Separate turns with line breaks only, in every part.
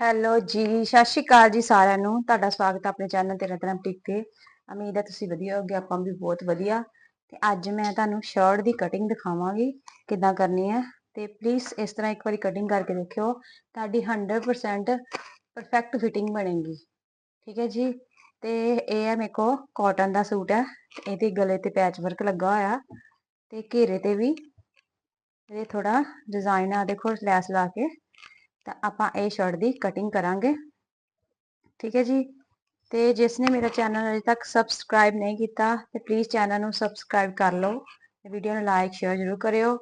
Hello ਜੀ, ਸਤਿ ਸ਼੍ਰੀ ਅਕਾਲ ਜੀ ਸਾਰਿਆਂ ਨੂੰ। ਤੁਹਾਡਾ ਸਵਾਗਤ ਹੈ ਆਪਣੇ ਚੈਨਲ ਤੇ ਰਤਨਾ ਤੇ। ਉਮੀਦ ਹੈ ਤੁਸੀਂ ਵਧੀਆ ਹੋਗੇ ਆਪਾਂ ਵੀ ਬਹੁਤ ਵਧੀਆ। ਤੇ ਅੱਜ ਮੈਂ ਤੁਹਾਨੂੰ ਸ਼ਰਟ ਦੀ ਕਟਿੰਗ ਦਿਖਾਵਾਂਗੀ, ਕਿੱਦਾਂ ਕਰਨੀ ਹੈ। ਤੇ ਪਲੀਜ਼ ਇਸ ਤਰ੍ਹਾਂ ਇੱਕ ਵਾਰੀ ਕਟਿੰਗ ਕਰਕੇ ਦੇਖਿਓ, ਤੁਹਾਡੀ 100% ਪਰਫੈਕਟ ਫਿਟਿੰਗ ਬਣੇਗੀ। ਠੀਕ ਹੈ ਜੀ? ਤੇ ਇਹ ਹੈ ਮੇਰੇ ਕੋ ਕਾਟਨ ਦਾ ਸੂਟ ਹੈ। ਇਹਦੇ ਗਲੇ ਤੇ ਪੈਚ ਵਰਕ ਲੱਗਾ ਹੋਇਆ। ਤੇ ਘੇਰੇ ਤੇ ਵੀ। ਇਹ ਥੋੜਾ ਡਿਜ਼ਾਈਨ ਆ ਦੇਖੋ ਲੈਸ ਲਾ ਕੇ। ਤਾਂ ਆਪਾਂ ਇਹ ਸ਼ਰਟ ਦੀ ਕਟਿੰਗ ਕਰਾਂਗੇ। ਠੀਕ ਹੈ ਜੀ? ਤੇ ਜਿਸ ਨੇ ਮੇਰਾ ਚੈਨਲ ਅਜੇ ਤੱਕ ਸਬਸਕ੍ਰਾਈਬ ਨਹੀਂ ਕੀਤਾ, ਤੇ ਪਲੀਜ਼ ਚੈਨਲ ਨੂੰ ਸਬਸਕ੍ਰਾਈਬ ਕਰ ਲਓ। ਤੇ ਵੀਡੀਓ ਨੂੰ ਲਾਈਕ ਸ਼ੇਅਰ ਜ਼ਰੂਰ ਕਰਿਓ।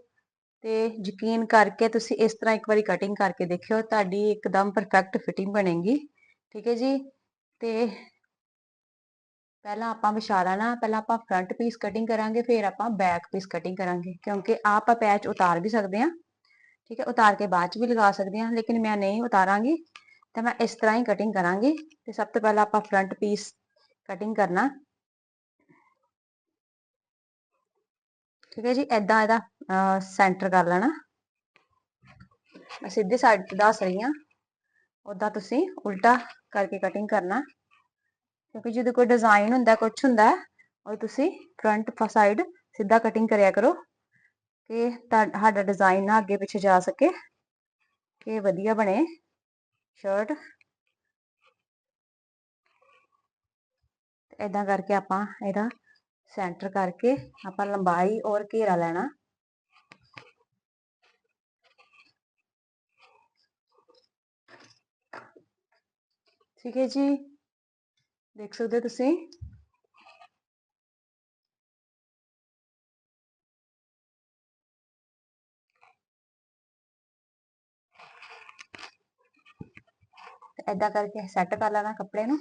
ਤੇ ਯਕੀਨ ਕਰਕੇ ਤੁਸੀਂ ਇਸ ਤਰ੍ਹਾਂ ਇੱਕ ਵਾਰੀ ਕਟਿੰਗ ਕਰਕੇ ਦੇਖਿਓ, ਤੁਹਾਡੀ ਇੱਕਦਮ ਪਰਫੈਕਟ ਫਿਟਿੰਗ ਬਣੇਗੀ। ਠੀਕ ਹੈ ਜੀ? ਤੇ ਪਹਿਲਾਂ ਆਪਾਂ ਵਿਛਾਰਾ ਨਾ, ਪਹਿਲਾਂ ਆਪਾਂ ਫਰੰਟ ਪੀਸ ਕਟਿੰਗ ਕਰਾਂਗੇ, ਫਿਰ ਆਪਾਂ ਬੈਕ ਪੀਸ ਕਟਿੰਗ ਕਰਾਂਗੇ। ਕਿਉਂਕਿ ਆਪਾਂ ਪੈਚ ਉਤਾਰ ਵੀ ਸਕਦੇ ਹਾਂ। ਠੀਕ ਹੈ, ਉਤਾਰ ਕੇ ਬਾਅਦ ਚ ਵੀ ਲਗਾ ਸਕਦੇ ਹਾਂ, ਲੇਕਿਨ ਮੈਂ ਨਹੀਂ ਉਤਾਰਾਂਗੀ। ਤਾਂ ਮੈਂ ਇਸ ਤਰ੍ਹਾਂ ਹੀ ਕਟਿੰਗ ਕਰਾਂਗੀ ਤੇ ਸਭ ਤੋਂ ਪਹਿਲਾਂ ਆਪਾਂ ਫਰੰਟ ਪੀਸ ਕਟਿੰਗ ਕਰਨਾ। ਠੀਕ ਹੈ ਜੀ ਐਦਾਂ ਇਹਦਾ ਸੈਂਟਰ ਕਰ ਲੈਣਾ। ਮੈਂ ਸਿੱਧੀ ਸਾਈਡ ਤੇ ਦੱਸ ਰਹੀ ਹਾਂ ਉਦਾਂ ਤੁਸੀਂ ਉਲਟਾ ਕਰਕੇ ਕਟਿੰਗ ਕਰਨਾ। ਕਿਉਂਕਿ ਜਦੋਂ ਕੋਈ ਡਿਜ਼ਾਈਨ ਹੁੰਦਾ ਕੁਝ ਹੁੰਦਾ, ਉਹ ਤੁਸੀਂ ਫਰੰਟ ਸਾਈਡ ਸਿੱਧਾ ਕਟਿੰਗ ਕਰਿਆ ਕਰੋ। ਕਿ ਸਾਡਾ ਡਿਜ਼ਾਈਨ ਨਾ ਅੱਗੇ ਪਿੱਛੇ ਜਾ ਸਕੇ। ਕਿ ਵਧੀਆ ਬਣੇ ਸ਼ਰਟ ਇਦਾਂ ਕਰਕੇ ਆਪਾਂ ਇਹਦਾ ਸੈਂਟਰ ਕਰਕੇ ਆਪਾਂ ਲੰਬਾਈ ਔਰ ਘੇਰਾ ਲੈਣਾ। ਠੀਕ ਹੈ ਜੀ। ਦੇਖ ਸਕਦੇ ਹੋ ਤੁਸੀਂ? ਐਦਾਂ ਕਰਕੇ ਸੈੱਟ ਕਰ ਲੈਣਾ ਕੱਪੜੇ ਨੂੰ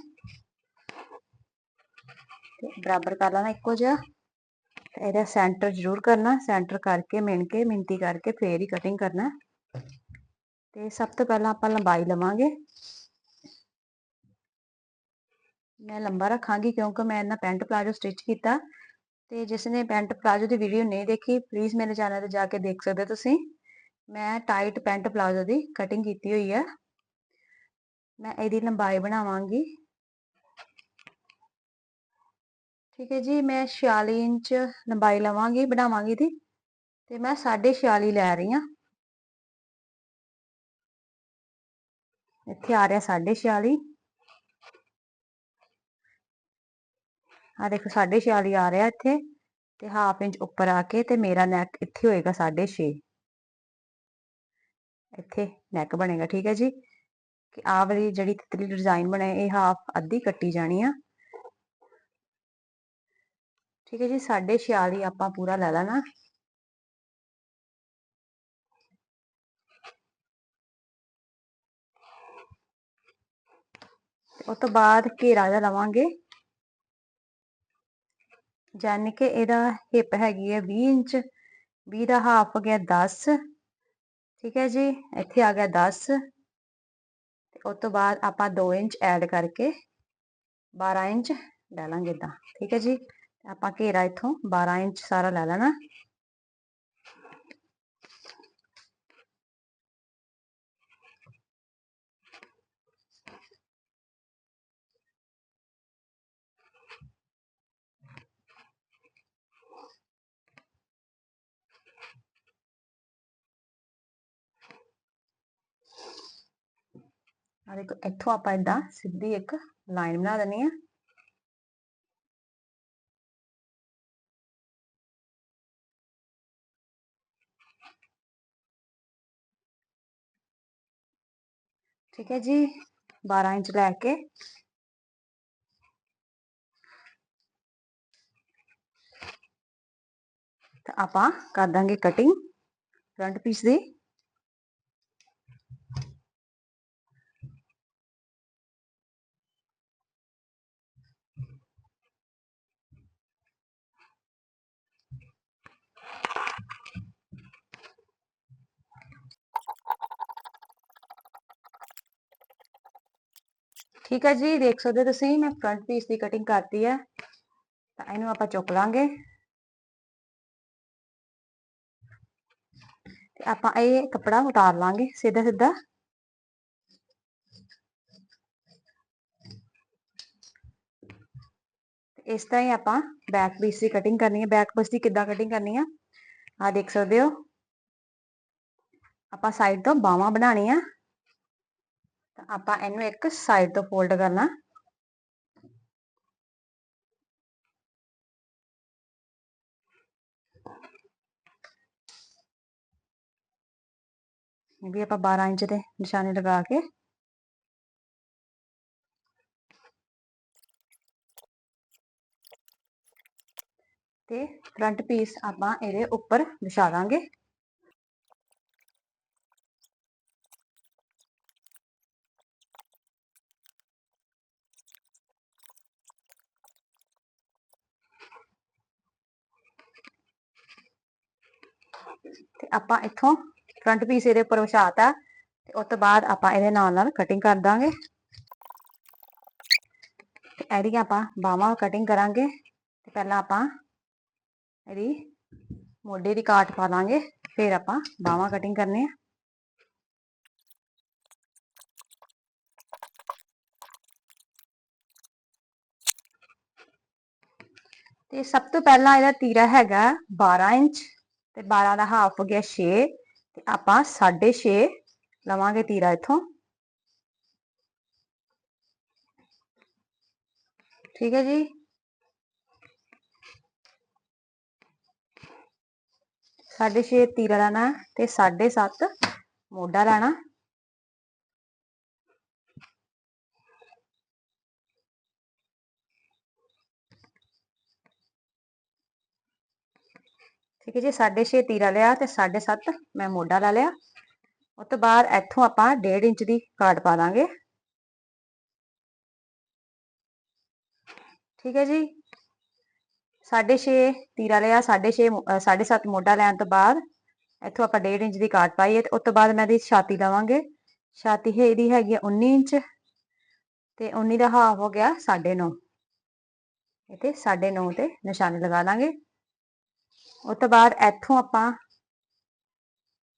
ਤੇ ਬਰਾਬਰ ਕਰ ਲੈਣਾ ਇੱਕੋ ਜਿਹਾ ਤੇ ਇਹਦਾ ਸੈਂਟਰ ਜ਼ਰੂਰ ਕਰਨਾ ਸੈਂਟਰ ਕਰਕੇ ਮਿਣ ਕੇ ਮਿੰਤੀ ਕਰਕੇ ਫੇਰ ਹੀ ਕਟਿੰਗ ਕਰਨਾ। ਤੇ ਸਭ ਤੋਂ ਪਹਿਲਾਂ ਆਪਾਂ ਲੰਬਾਈ ਲਵਾਂਗੇ। ਮੈਂ ਲੰਬਾ ਰੱਖਾਂਗੀ ਕਿਉਂਕਿ ਮੈਂ ਇਹਨਾਂ ਪੈਂਟ ਪਲਾਜੋ ਸਟਿਚ ਕੀਤਾ। ਤੇ ਜਿਸ ਨੇ ਪੈਂਟ ਪਲਾਜੋ ਦੀ ਵੀਡੀਓ ਨਹੀਂ ਦੇਖੀ ਪਲੀਜ਼ ਮੇਰੇ ਚੈਨਲ ਤੇ ਜਾ ਕੇ ਦੇਖ ਸਕਦੇ ਤੁਸੀਂ। ਮੈਂ ਟਾਈਟ ਪੈਂਟ ਪਲਾਜੋ ਦੀ ਕਟਿੰਗ ਕੀਤੀ ਹੋਈ ਹੈ ਮੈਂ ਇਹਦੀ ਲੰਬਾਈ ਬਣਾਵਾਂਗੀ। ਠੀਕ ਹੈ ਜੀ, ਮੈਂ 46 ਇੰਚ ਲੰਬਾਈ ਲਵਾਂਗੀ, ਬਣਾਵਾਂਗੀ ਦੀ ਤੇ ਮੈਂ 46 ਲੈ ਰਹੀ ਹਾਂ। ਇੱਥੇ ਆ ਰਿਹਾ 46 ਆ ਦੇਖੋ 46 ਆ ਰਿਹਾ ਇੱਥੇ ਤੇ ਹਾਫ ਇੰਚ ਉੱਪਰ ਆ ਕੇ ਤੇ ਮੇਰਾ ਨੈਕ ਇੱਥੇ ਹੋਏਗਾ 6.5 ਇੱਥੇ ਨੈਕ ਬਣੇਗਾ, ਠੀਕ ਹੈ ਜੀ। ਕਿ ਆਹ ਵਾਲੀ ਜਿਹੜੀ ਤਿਤਲੀ ਡਿਜ਼ਾਈਨ ਬਣਿਆ ਇਹ ਹਾਫ ਅੱਧੀ ਕੱਟੀ ਜਾਣੀ ਆ। ਠੀਕ ਹੈ ਜੀ 46 ਆਪਾਂ ਪੂਰਾ ਲੈ ਲੈਣਾ। ਉਸ ਤੋਂ ਬਾਅਦ ਘੇਰਾ ਜਿਹਾ ਲਵਾਂਗੇ। ਜਾਨੀ ਕਿ ਇਹਦਾ ਹਿੱਪ ਹੈਗੀ ਹੈ 20 ਇੰਚ 20 ਦਾ ਹਾਫ ਹੋ ਗਿਆ 10 ਠੀਕ ਹੈ ਜੀ, ਇੱਥੇ ਆ ਗਿਆ 10 ਉਸ ਤੋਂ ਬਾਅਦ ਆਪਾਂ 2 ਇੰਚ ਐਡ ਕਰਕੇ 12 ਇੰਚ ਲੈ ਲਾਂਗੇ ਇਦਾਂ ਠੀਕ ਹੈ ਜੀ? ਆਪਾਂ ਘੇਰਾ ਇੱਥੋਂ 12 ਇੰਚ ਸਾਰਾ ਲੈ ਲੈਣਾ। ਆ ਦੇਖੋ ਇੱਥੋਂ ਆਪਾਂ ਇਦਾਂ ਸਿੱਧੀ ਇੱਕ ਲਾਈਨ ਬਣਾ ਦੇਣੀ ਆ ਠੀਕ ਹੈ ਜੀ 12 ਇੰਚ ਲੈ ਕੇ ਤਾਂ ਆਪਾਂ ਕਰ ਦਾਂਗੇ ਕਟਿੰਗ ਫਰੰਟ ਠੀਕ ਹੈ ਜੀ, ਦੇਖ ਸਕਦੇ ਹੋ ਤੁਸੀਂ, ਮੈਂ ਫਰੰਟ ਪੀਸ ਦੀ ਕਟਿੰਗ ਕਰਤੀ ਹੈ ਤਾਂ ਇਹਨੂੰ ਆਪਾਂ ਚੁੱਕ ਲਾਂਗੇ। ਤੇ ਆਪਾਂ ਇਹ ਕੱਪੜਾ ਉਤਾਰ ਲਾਂਗੇ ਸਿੱਧਾ ਸਿੱਧਾ ਇਸ ਤਰ੍ਹਾਂ ਹੀ ਆਪਾਂ ਬੈਕ ਪੀਸ ਦੀ ਕਟਿੰਗ ਕਰਨੀ ਹੈ ਬੈਕ ਪੀਸ ਦੀ ਕਿੱਦਾਂ ਕਟਿੰਗ ਕਰਨੀ ਆ? ਆ ਦੇਖ ਸਕਦੇ ਹੋ। ਆਪਾਂ ਸਾਈਡ ਤੋਂ ਬਾਹਾਂ ਬਣਾਉਣੀਆਂ। ਆਪਾਂ ਇਹਨੂੰ ਇੱਕ ਸਾਈਡ ਤੋਂ ਫੋਲਡ ਕਰਨਾ। ਇਹ ਵੀ ਆਪਾਂ 12 ਇੰਚ ਦੇ ਨਿਸ਼ਾਨੇ ਲਗਾ ਕੇ। ਤੇ ਫਰੰਟ ਪੀਸ ਆਪਾਂ ਇਹਦੇ ਉੱਪਰ ਵਿਛਾ ਦਾਂਗੇ। ਤੇ ਆਪਾਂ ਇੱਥੋਂ ਫਰੰਟ ਪੀਸ ਇਹਦੇ ਉੱਪਰ ਵਿਛਾਤਾ ਤੇ ਉਸ ਤੋਂ ਬਾਅਦ ਆਪਾਂ ਇਹਦੇ ਨਾਲ ਨਾਲ ਕਟਿੰਗ ਕਰ ਦਾਂਗੇ। ਤੇ ਇਹਦੀ ਆਪਾਂ ਬਾਹਾਂ ਕਟਿੰਗ ਕਰਾਂਗੇ। ਤੇ ਪਹਿਲਾਂ ਆਪਾਂ ਇਹਦੀ ਮੋਢੇ ਦੀ ਕਾਟ ਪਾ ਲਾਂਗੇ, ਫਿਰ ਆਪਾਂ ਬਾਹਾਂ ਕਟਿੰਗ ਕਰਨੇ ਆ। ਤੇ ਸਭ ਤੋਂ ਪਹਿਲਾਂ ਇਹਦਾ ਤੀਰਾ ਹੈਗਾ 12 ਇੰਚ। ਤੇ 12 ਦਾ ਹਾਫ ਹੋ ਗਿਆ 6 ਤੇ ਆਪਾਂ 6.5 ਲਵਾਂਗੇ ਤੀਰਾ ਇੱਥੋਂ। ਠੀਕ ਹੈ ਜੀ? ਸਾਢੇ 6 ਤੀਰਾ ਲੈਣਾ ਤੇ 7.5 ਮੋਢਾ ਲੈਣਾ ਠੀਕ ਹੈ ਜੀ 6.5 ਤੀਰਾ ਲਿਆ ਤੇ 7.5 ਮੈਂ ਮੋਢਾ ਲਾ ਲਿਆ। ਉਸ ਤੋਂ ਬਾਅਦ ਇੱਥੋਂ ਆਪਾਂ 1.5 ਇੰਚ ਦੀ ਕਾਟ ਪਾ ਦਾਂਗੇ। ਠੀਕ ਹੈ ਜੀ 6.5 ਤੀਰਾ ਲਿਆ 6.5 7.5 ਮੋਢਾ ਲੈਣ ਤੋਂ ਬਾਅਦ ਇੱਥੋਂ ਆਪਾਂ 1.5 ਇੰਚ ਦੀ ਕਾਟ ਪਾਈ ਹੈ ਤੇ ਉਸ ਤੋਂ ਬਾਅਦ ਮੈਂ ਇਹਦੀ ਛਾਤੀ ਲਵਾਂਗੇ। ਛਾਤੀ ਹੈ, ਇਹਦੀ ਹੈਗੀ 19 ਇੰਚ ਤੇ 19 ਦਾ ਹਾਫ ਹੋ ਗਿਆ 9.5 ਇੱਥੇ 9.5 ਤੇ ਨਿਸ਼ਾਨੇ ਲਗਾ ਦਾਂਗੇ। ਉਸ ਤੋਂ ਬਾਅਦ ਇੱਥੋਂ ਆਪਾਂ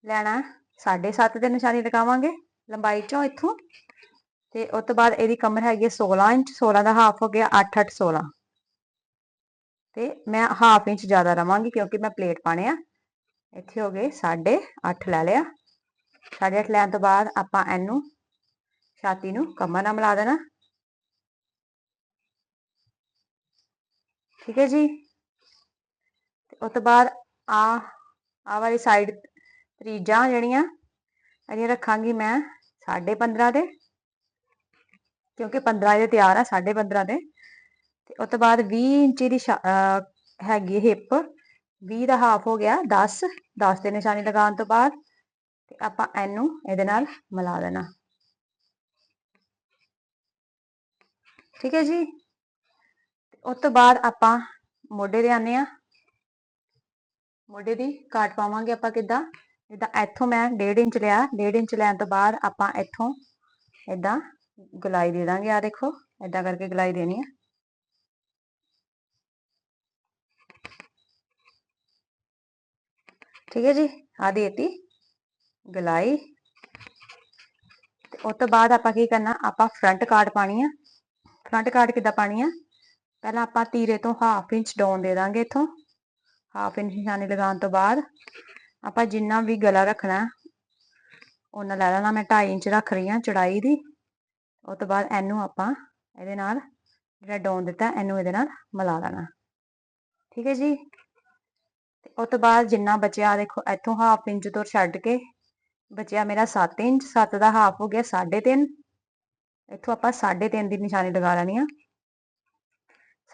ਲੈਣਾ 7.5 ਦੇ ਨਿਸ਼ਾਨੀ ਲਗਾਵਾਂਗੇ ਲੰਬਾਈ ਚੋਂ ਇੱਥੋਂ। ਤੇ ਉਸ ਤੋਂ ਬਾਅਦ ਇਹਦੀ ਕਮਰ ਹੈਗੀ 16 ਇੰਚ 16 ਦਾ ਹਾਫ ਹੋ ਗਿਆ 8 8 16 ਤੇ ਮੈਂ ਹਾਫ ਇੰਚ ਜ਼ਿਆਦਾ ਰਵਾਂਗੀ ਕਿਉਂਕਿ ਮੈਂ ਪਲੇਟ ਪਾਣੇ ਆ। ਇੱਥੇ ਹੋ ਗਏ 8.5 ਲੈ ਲਿਆ। 8.5 ਲੈਣ ਤੋਂ ਬਾਅਦ ਆਪਾਂ ਇਹਨੂੰ ਛਾਤੀ ਨੂੰ ਕਮਰ ਨਾਲ ਮਿਲਾ ਦੇਣਾ। ਠੀਕ ਹੈ ਜੀ? ਉਸ ਤੋਂ ਬਾਅਦ ਆ ਆ ਵਾਲੀ ਸਾਈਡ ਤਰੀਜਾਂ ਜਿਹੜੀਆਂ, ਇਹਦੀਆਂ ਰੱਖਾਂਗੀ ਮੈਂ 15.5 ਦੇ, ਕਿਉਂਕਿ 15 ਦੇ ਤਿਆਰ ਆ 15.5 ਦੇ। ਤੇ ਉਸ ਤੋਂ ਬਾਅਦ 20 ਇੰਚੀ ਦੀ ਹੈਗੀ ਹਿੱਪ 20 ਦਾ ਹਾਫ ਹੋ ਗਿਆ 10 10 ਦੇ ਨਿਸ਼ਾਨੀ ਲਗਾਉਣ ਤੋਂ ਬਾਅਦ ਤੇ ਆਪਾਂ ਇਹਨੂੰ ਇਹਦੇ ਨਾਲ ਮਿਲਾ ਦੇਣਾ। ਠੀਕ ਹੈ ਜੀ? ਉਸ ਤੋਂ ਬਾਅਦ ਆਪਾਂ ਮੋਢੇ ਦੇ ਆਨੇ ਆ ਮੋਢੇ ਦੀ ਕਾਟ ਪਾਵਾਂਗੇ ਆਪਾਂ ਕਿੱਦਾਂ? ਜਿੱਦਾਂ ਇੱਥੋਂ ਮੈਂ 1.5 ਇੰਚ ਲਿਆ 1.5 ਇੰਚ ਲੈਣ ਤੋਂ ਬਾਅਦ ਆਪਾਂ ਇੱਥੋਂ ਇਦਾਂ ਗਲਾਈ ਦੇ ਦਾਂਗੇ ਆ ਦੇਖੋ, ਇਦਾਂ ਕਰਕੇ ਗਲਾਈ ਦੇਣੀ ਹੈ ਠੀਕ ਹੈ ਜੀ ਆ ਦੇਤੀ, ਗਲਾਈ। ਤੇ ਉਸ ਤੋਂ ਬਾਅਦ ਆਪਾਂ ਕੀ ਕਰਨਾ, ਆਪਾਂ ਫਰੰਟ ਕਾਟ ਪਾਣੀ ਆ। ਫਰੰਟ ਕਾਰਡ ਕਿੱਦਾਂ ਪਾਣੀ ਆ? ਪਹਿਲਾਂ ਆਪਾਂ ਤੀਰੇ ਤੋਂ ਹਾਫ ਇੰਚ ਡਾਊਨ ਦੇ ਦਾਂਗੇ ਇਥੋਂ। ਹਾਫ ਇੰਚ ਨਿਸ਼ਾਨੀ ਲਗਾਉਣ ਤੋਂ ਬਾਅਦ ਆਪਾਂ ਜਿੰਨਾ ਵੀ ਗਲਾ ਰੱਖਣਾ ਉਹਨਾਂ ਲੈ ਲੈਣਾ, ਮੈਂ 2.5 ਇੰਚ ਰੱਖ ਰਹੀ ਹਾਂ ਚੜਾਈ ਦੀ। ਉਸ ਤੋਂ ਬਾਅਦ ਇਹਨੂੰ ਆਪਾਂ ਇਹਦੇ ਨਾਲ ਜਿਹੜਾ ਡਾਊਨ ਦਿੱਤਾ ਇਹਨੂੰ ਇਹਦੇ ਨਾਲ ਮਿਲਾ ਲੈਣਾ। ਠੀਕ ਹੈ ਜੀ? ਤੇ ਉਸ ਤੋਂ ਬਾਅਦ ਜਿੰਨਾ ਬਚਿਆ, ਦੇਖੋ ਇੱਥੋਂ ਹਾਫ ਇੰਚ ਤੋਂ ਛੱਡ ਕੇ ਬਚਿਆ ਮੇਰਾ 7 ਇੰਚ 7 ਦਾ ਹਾਫ ਹੋ ਗਿਆ 3.5 ਇੱਥੋਂ ਆਪਾਂ 3.5 ਦੀ ਨਿਸ਼ਾਨੀ ਲਗਾ ਲੈਣੀ ਆ।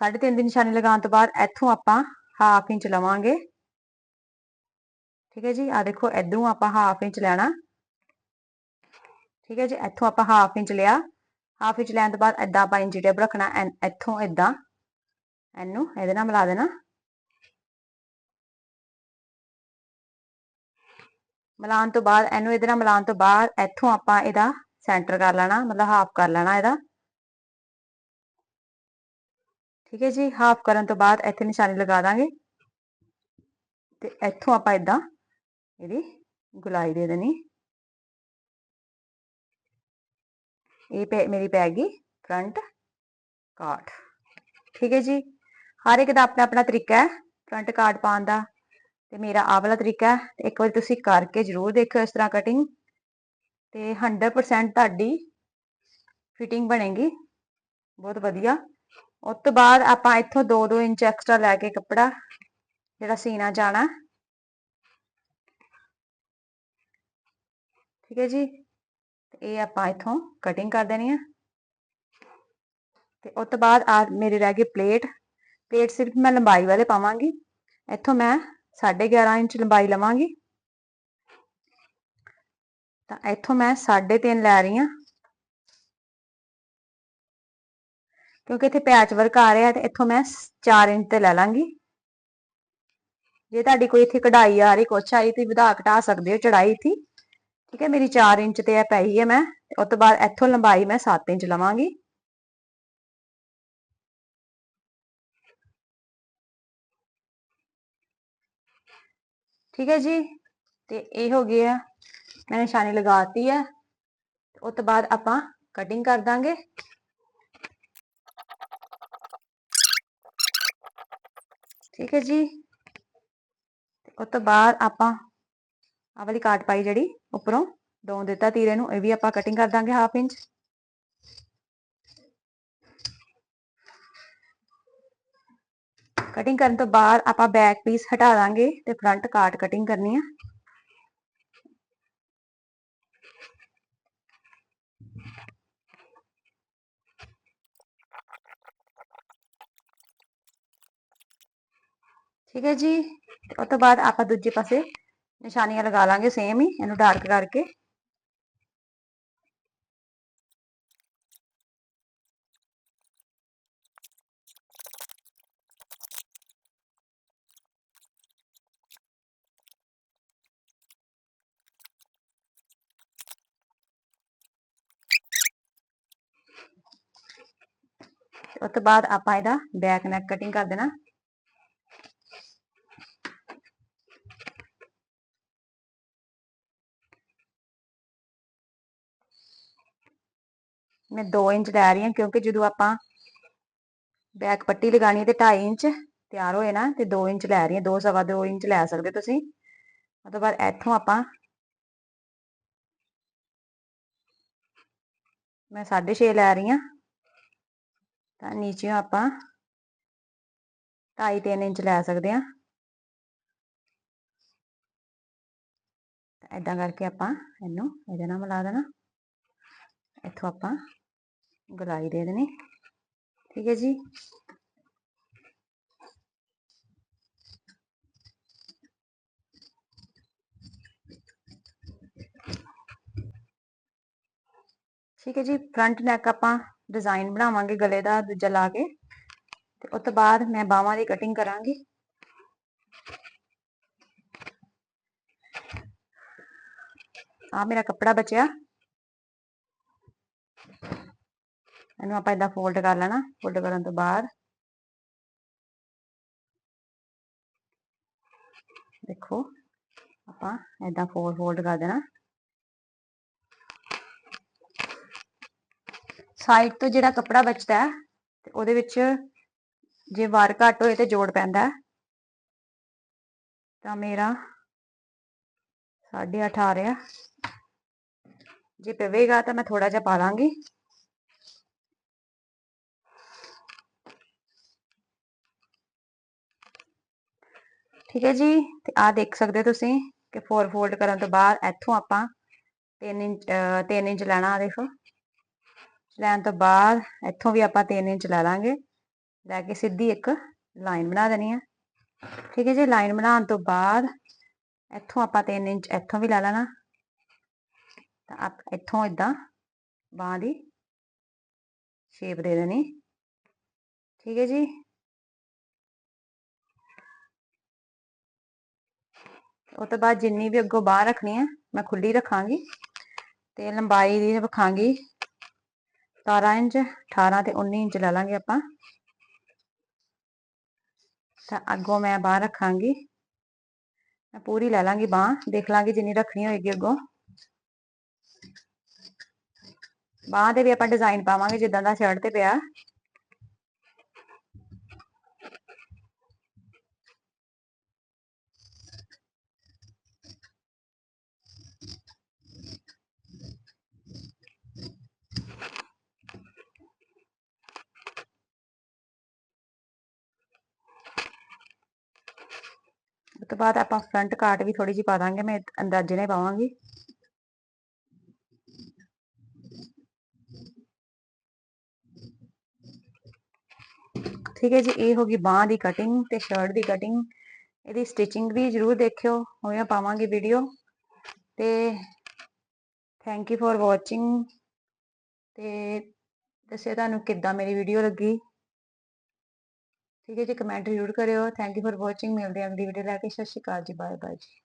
3.5 ਦੀ ਨਿਸ਼ਾਨੀ ਲਗਾਉਣ ਤੋਂ ਬਾਅਦ ਇੱਥੋਂ ਆਪਾਂ ਹਾਫ ਇੰਚ ਲਵਾਂਗੇ। ਠੀਕ ਹੈ ਜੀ ਆ ਦੇਖੋ, ਇਧਰੋਂ ਆਪਾਂ ਹਾਫ ਇੰਚ ਲੈਣਾ। ਠੀਕ ਹੈ ਜੀ, ਇੱਥੋਂ ਆਪਾਂ ਹਾਫ ਇੰਚ ਲਿਆ। ਹਾਫ ਇੰਚ ਲੈਣ ਤੋਂ ਬਾਅਦ ਐਦਾਂ ਆਪਾਂ ਇੰਚੀ ਟੇਪ ਰੱਖਣਾ ਇੱਥੋਂ ਐਦਾਂ ਇਹਨੂੰ ਇਹਦੇ ਨਾਲ ਮਿਲਾ ਦੇਣਾ। ਮਿਲਾਉਣ ਤੋਂ ਬਾਅਦ, ਇਹਨੂੰ ਇਹਦੇ ਨਾਲ ਮਿਲਾਉਣ ਤੋਂ ਬਾਅਦ ਇੱਥੋਂ ਆਪਾਂ ਇਹਦਾ ਸੈਂਟਰ ਕਰ ਲੈਣਾ, ਮਤਲਬ ਹਾਫ ਕਰ ਲੈਣਾ ਇਹਦਾ। ਠੀਕ ਹੈ ਜੀ ਹਾਫ ਕਰਨ ਤੋਂ ਬਾਅਦ ਇੱਥੇ ਨਿਸ਼ਾਨੀ ਲਗਾ ਦਾਂਗੇ। ਤੇ ਇੱਥੋਂ ਆਪਾਂ ਇਦਾਂ ਇਹਦੀ ਗੁਲਾਈ ਦੇ ਦੇਣੀ। ਇਹ ਪੈ, ਮੇਰੀ ਪੈ ਗਈ ਫਰੰਟ ਕਾਟ ਠੀਕ ਹੈ ਜੀ, ਹਰ ਇੱਕ ਦਾ ਆਪਣਾ ਆਪਣਾ ਤਰੀਕਾ ਹੈ ਫਰੰਟ ਕਾਰਡ ਪਾਉਣ ਦਾ। ਤੇ ਮੇਰਾ ਆਹ ਵਾਲਾ ਤਰੀਕਾ ਹੈ, ਤੇ ਇੱਕ ਵਾਰੀ ਤੁਸੀਂ ਕਰਕੇ ਜ਼ਰੂਰ ਦੇਖਿਓ ਇਸ ਤਰ੍ਹਾਂ ਕਟਿੰਗ ਤੇ 100% ਤੁਹਾਡੀ ਫਿਟਿੰਗ ਬਣੇਗੀ। ਬਹੁਤ ਵਧੀਆ। ਉਸ ਤੋਂ ਬਾਅਦ ਆਪਾਂ ਇੱਥੋਂ 2-2 ਇੰਚ ਐਕਸਟਰਾ ਲੈ ਕੇ ਕੱਪੜਾ, ਜਿਹੜਾ ਸੀਨਾ ਜਾਣਾ। ਠੀਕ ਹੈ ਜੀ? ਇਹ ਆਪਾਂ ਇੱਥੋਂ ਕਟਿੰਗ ਕਰ ਦੇਣੀ ਆ। ਤੇ ਉਸ ਤੋਂ ਬਾਅਦ ਆ ਮੇਰੇ ਰਹਿ ਗਏ ਪਲੇਟ ਪਲੇਟ ਸਿਰਫ ਮੈਂ ਲੰਬਾਈ ਵਾਲੇ ਪਾਵਾਂਗੀ। ਇੱਥੋਂ ਮੈਂ 11.5 ਇੰਚ ਲੰਬਾਈ ਲਵਾਂਗੀ। ਤਾਂ ਇੱਥੋਂ ਮੈਂ 3.5 ਲੈ ਰਹੀ ਹਾਂ। ਕਿਉਂਕਿ ਇੱਥੇ ਪੈਚ ਵਰਕ ਆ ਰਿਹਾ ਤੇ ਇੱਥੋਂ ਮੈਂ 4 ਇੰਚ ਤੇ ਲੈ ਲਾਂਗੀ। ਜੇ ਤੁਹਾਡੀ ਕੋਈ ਇੱਥੇ ਕਢਾਈ ਆ ਰਹੀ, ਕੁਛ ਆਈ, ਤੁਸੀਂ ਵਧਾ ਘਟਾ ਸਕਦੇ ਹੋ ਚੜਾਈ ਇੱਥੇ। ਠੀਕ ਹੈ, ਮੇਰੀ 4 ਇੰਚ ਤੇ ਇਹ ਪਈ ਹੈ ਮੈਂ, ਉਸ ਤੋਂ ਬਾਅਦ ਇੱਥੋਂ ਲੰਬਾਈ ਮੈਂ 7 ਇੰਚ ਲਵਾਂਗੀ। ਠੀਕ ਹੈ ਜੀ, ਤੇ ਇਹ ਹੋ ਗਿਆ ਮੈਂ ਨਿਸ਼ਾਨੀ ਲਗਾਤੀ ਹੈ, ਉਸ ਤੋਂ ਬਾਅਦ ਆਪਾਂ ਕਟਿੰਗ ਕਰ ਦਾਂਗੇ। ਠੀਕ ਹੈ ਜੀ। ਉਸ ਤੋਂ ਬਾਅਦ ਆਪਾਂ ਆਹ ਵਾਲੀ ਕਾਟ ਪਾਈ ਜਿਹੜੀ ਉੱਪਰੋਂ ਦੋ ਦਿੱਤਾ ਤੀਰੇ ਨੂੰ, ਇਹ ਵੀ ਆਪਾਂ ਕਟਿੰਗ ਕਰ ਦਾਂਗੇ ਹਾਫ ਇੰਚ ਕਟਿੰਗ ਕਰਨ ਤੋਂ ਬਾਅਦ ਆਪਾਂ ਬੈਕ ਪੀਸ ਹਟਾ ਦਾਂਗੇ ਤੇ ਫਰੰਟ ਕਾਟ ਕਟਿੰਗ ਕਰਨੀ ਆ। ਠੀਕ ਹੈ ਜੀ ਤੇ ਉਸ ਤੋਂ ਬਾਅਦ ਆਪਾਂ ਦੂਜੇ ਪਾਸੇ ਨਿਸ਼ਾਨੀਆਂ ਲਗਾ ਲਾਂਗੇ ਸੇਮ ਹੀ ਇਹਨੂੰ ਡਾਰਕ ਕਰਕੇ ਉਸ ਤੋਂ ਬਾਅਦ ਆਪਾਂ ਇਹਦਾ ਬੈਕ ਨੈਕ ਕਟਿੰਗ ਕਰ ਦੇਣਾ ਮੈਂ 2 ਇੰਚ ਲੈ ਰਹੀ ਹਾਂ, ਕਿਉਂਕਿ ਜਦੋਂ ਆਪਾਂ ਬੈਕ ਪੱਟੀ ਲਗਾਣੀ ਹੈ ਤੇ 2.5 ਇੰਚ ਤਿਆਰ ਹੋਏ ਨਾ, ਤੇ 2 ਇੰਚ ਲੈ ਰਹੀ ਹਾਂ 2 ਸਵਾ 2 ਇੰਚ ਲੈ ਸਕਦੇ ਤੁਸੀਂ। ਉਸ ਤੋਂ ਬਾਅਦ ਇੱਥੋਂ ਆਪਾਂ ਮੈਂ 6.5 ਲੈ ਰਹੀ ਹਾਂ। ਤਾਂ ਨੀਚੇ ਆਪਾਂ 2.5 3 ਇੰਚ ਲੈ ਸਕਦੇ ਹਾਂ। ਇਦਾਂ ਕਰਕੇ ਆਪਾਂ ਇਹਨੂੰ, ਇਹਦੇ ਨਾਲ ਮਿਲਾ ਦੇਣਾ। ਇੱਥੋਂ ਆਪਾਂ ਗਲਾਈ ਦੇ ਦੇਣੀ। ਠੀਕ ਹੈ ਜੀ। ਠੀਕ ਹੈ ਜੀ ਫਰੰਟ ਨੈਕ ਆਪਾਂ ਡਿਜ਼ਾਈਨ ਬਣਾਵਾਂਗੇ ਗਲੇ ਦਾ ਦੂਜਾ ਲਾ ਕੇ। ਤੇ ਉਸ ਤੋਂ ਬਾਅਦ ਮੈਂ ਬਾਹਾਂ ਦੀ ਕਟਿੰਗ ਕਰਾਂਗੀ। ਆ ਮੇਰਾ ਕੱਪੜਾ ਬਚਿਆ। ਇਹਨੂੰ ਆਪਾਂ ਇਦਾਂ ਫੋਲਡ ਕਰ ਲੈਣਾ ਫੋਲਡ ਕਰਨ ਤੋਂ ਬਾਅਦ। ਦੇਖੋ, ਆਪਾਂ ਇਦਾਂ ਫੋਰ ਫੋਲਡ ਕਰ ਦੇਣਾ। ਸਾਈਡ ਤੋਂ ਜਿਹੜਾ ਕੱਪੜਾ ਬਚਦਾ ਹੈ, ਤੇ ਉਹਦੇ ਵਿੱਚ ਜੇ ਵਾਰ ਘੱਟ ਹੋਏ ਤੇ ਜੋੜ ਪੈਂਦਾ ਤਾਂ ਮੇਰਾ 8.5 ਆ ਰਿਹਾ। ਜੇ ਪਵੇਗਾ ਤਾਂ ਮੈਂ ਥੋੜਾ ਜਿਹਾ ਪਾ ਲਾਂਗੀ। ਠੀਕ ਹੈ ਜੀ, ਤੇ ਆ ਦੇਖ ਸਕਦੇ ਹੋ ਤੁਸੀਂ ਕਿ 4 ਫੋਲਡ ਕਰਨ ਤੋਂ ਬਾਅਦ ਇੱਥੋਂ ਆਪਾਂ 3 ਇੰਚ 3 ਇੰਚ ਲੈਣਾ ਆ ਦੇਖੋ। ਲੈਣ ਤੋਂ ਬਾਅਦ ਇੱਥੋਂ ਵੀ ਆਪਾਂ 3 ਇੰਚ ਲੈ ਲਾਂਗੇ। ਲੈ ਕੇ ਸਿੱਧੀ ਇੱਕ ਲਾਈਨ ਬਣਾ ਦੇਣੀ ਆ। ਠੀਕ ਹੈ ਜੀ ਲਾਈਨ ਬਣਾਉਣ ਤੋਂ ਬਾਅਦ ਇੱਥੋਂ ਆਪਾਂ 3 ਇੰਚ ਇੱਥੋਂ ਵੀ ਲੈ ਲੈਣਾ। ਤਾਂ ਆਪ ਇੱਥੋਂ ਇਦਾਂ ਬਾਹ ਦੀ ਸ਼ੇਪ ਦੇ ਦੇਣੀ। ਠੀਕ ਹੈ ਜੀ ਉਹ ਤੋਂ ਬਾਅਦ ਜਿੰਨੀ ਵੀ ਅੱਗੋਂ ਬਾਹ ਰੱਖਣੀ ਹੈ, ਮੈਂ ਖੁੱਲੀ ਰੱਖਾਂਗੀ ਤੇ ਲੰਬਾਈ ਦੀ ਰੱਖਾਂਗੀ 17 ਇੰਚ 18 ਤੇ 19 ਇੰਚ ਲੈ ਲਾਂਗੇ ਆਪਾਂ। ਤਾਂ ਅੱਗੋਂ ਮੈਂ ਬਾਹਰ ਰੱਖਾਂਗੀ। ਮੈਂ ਪੂਰੀ ਲੈ ਲਾਂਗੀ ਬਾਹ, ਦੇਖ ਲਾਂਗੀ ਜਿੰਨੀ ਰੱਖਣੀ ਹੋਏਗੀ ਅੱਗੋਂ। ਬਾਹ ਦੇ ਵੀ ਆਪਾਂ ਡਿਜ਼ਾਈਨ ਪਾਵਾਂਗੇ ਜਿੱਦਾਂ ਦਾ ਸ਼ਰਟ ਤੇ ਪਿਆ। ਤੋਂ ਬਾਅਦ ਆਪਾਂ ਫਰੰਟ ਕਾਟ ਵੀ ਥੋੜੀ ਜਿਹੀ ਪਾ ਦਾਂਗੇ, ਮੈਂ ਅੰਦਾਜ਼ੇ ਨਾਲ ਪਾਵਾਂਗੀ। ਠੀਕ ਹੈ ਜੀ, ਇਹ ਹੋ ਗਈ ਬਾਹ ਦੀ ਕਟਿੰਗ ਤੇ ਸ਼ਰਟ ਦੀ ਕਟਿੰਗ ਇਹਦੀ ਸਟਿਚਿੰਗ ਵੀ ਜਰੂਰ ਦੇਖਿਓ ਹੋਇਆ ਪਾਵਾਂਗੇ ਵੀਡੀਓ ਤੇ ਥੈਂਕ ਯੂ ਫॉर ਵਾਚਿੰਗ ਤੇ ਦੱਸਿਓ ਤੁਹਾਨੂੰ ਕਿੱਦਾਂ ਮੇਰੀ ਵੀਡੀਓ ਲੱਗੀ। ਠੀਕ ਹੈ ਜੀ ਕਮੈਂਟ ਜ਼ਰੂਰ ਕਰਿਓ। ਥੈਂਕ ਯੂ ਫॉर ਵਾਚਿੰਗ ਮਿਲਦੇ ਹਾਂ ਅਗਲੀ ਵੀਡੀਓ ਲੈ ਕੇ। ਸਤਿ ਸ਼੍ਰੀ ਅਕਾਲ ਜੀ। ਬਾਏ ਬਾਏ ਜੀ।